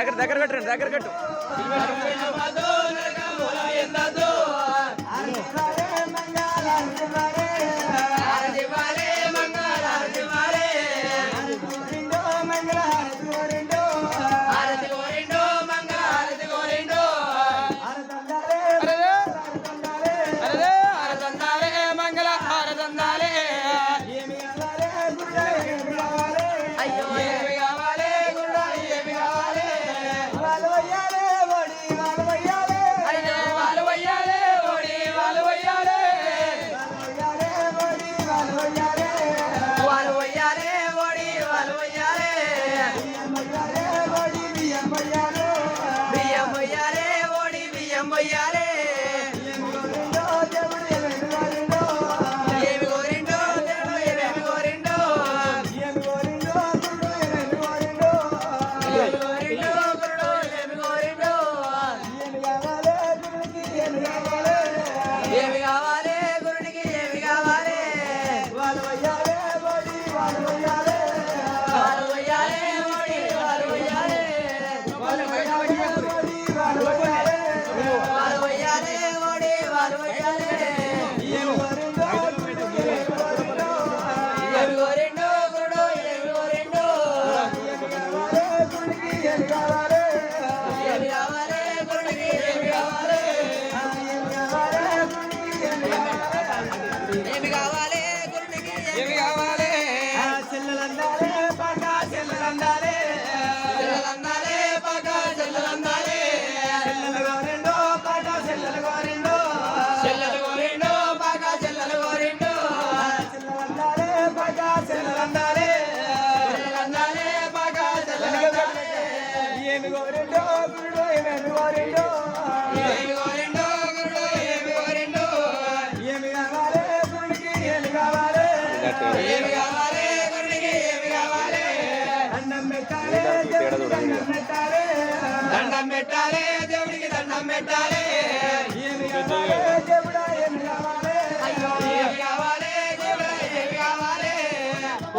దగ్గర దగ్గర కట్టండి దగ్గర కట్టు. I'm my Amoyale.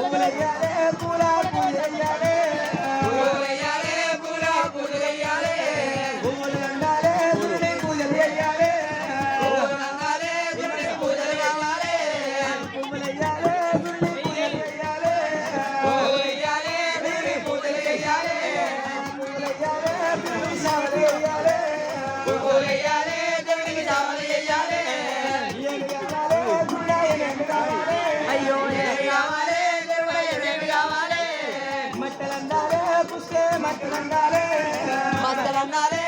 పువ్వులయ్యాలే పూల పూజయ్యాలే మద్దలండాలే మద్దలండాలే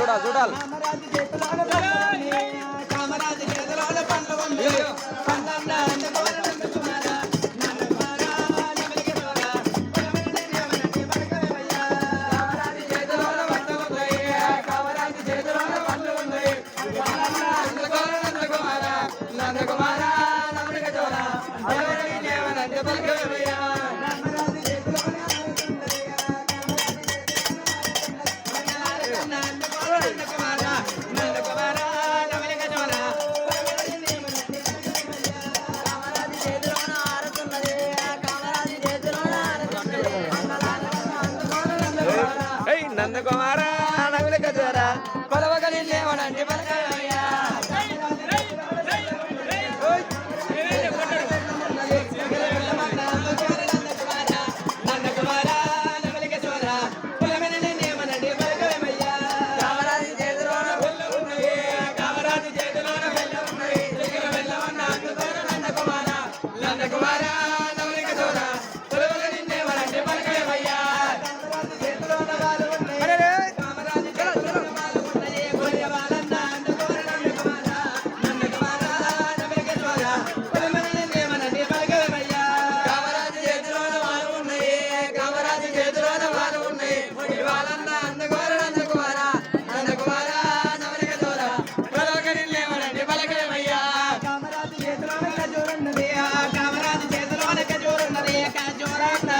చూడాలి చూడాలి. Salamat.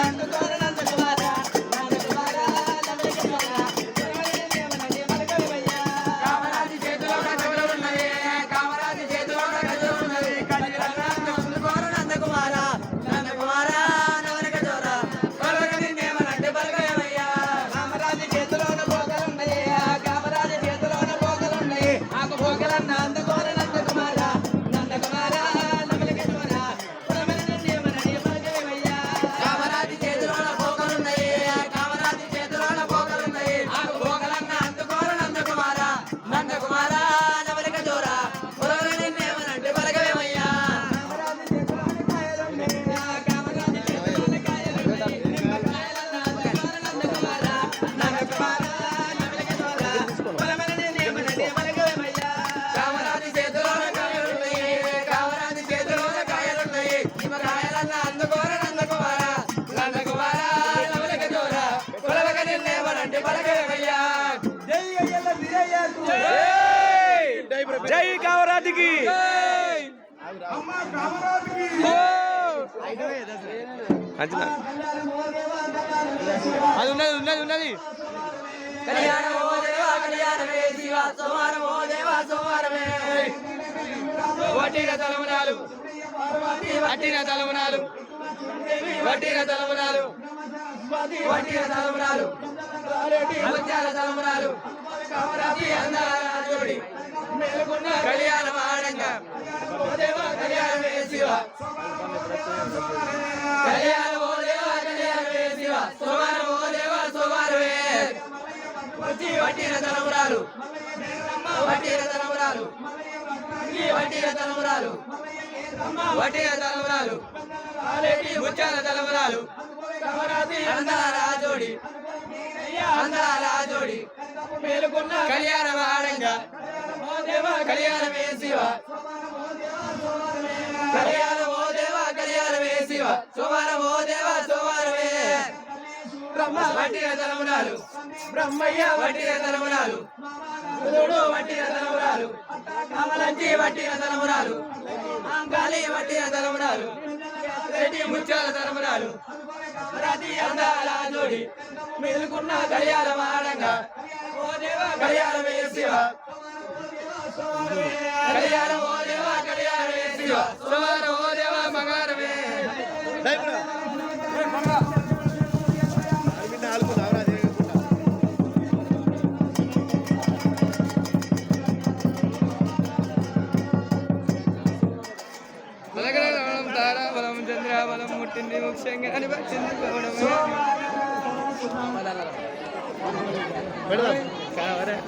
అది ఉన్నది ఉన్నది ఉన్నది. వట్టిన తలమునాలు. వట్టిన తలమునాలు. వట్టిన తలమునాలు. వట్టిన తలమునాలు. ముత్యాల అందాల వట్టి తలమురాలు. బ్రహ్మయ్య వట్టి తలమురాలు. బుధుడు వట్టి తలమురాలు. కమలంచి వట్టి తలమురాలు. అంకాలి వట్టి తలమురాలు. రెడ్డి ముత్యాల తలమురాలు. రతి అందాల జోడి. మెలుకున్న గడియాల మాడంగా ఓ దేవ గడియాల వేయ గడియాల ఓ దేవ గడియాల వేయ సోమవారం ఓ దేవ మంగళవారం शेंगदाणे भाजीने जेवण काय बरं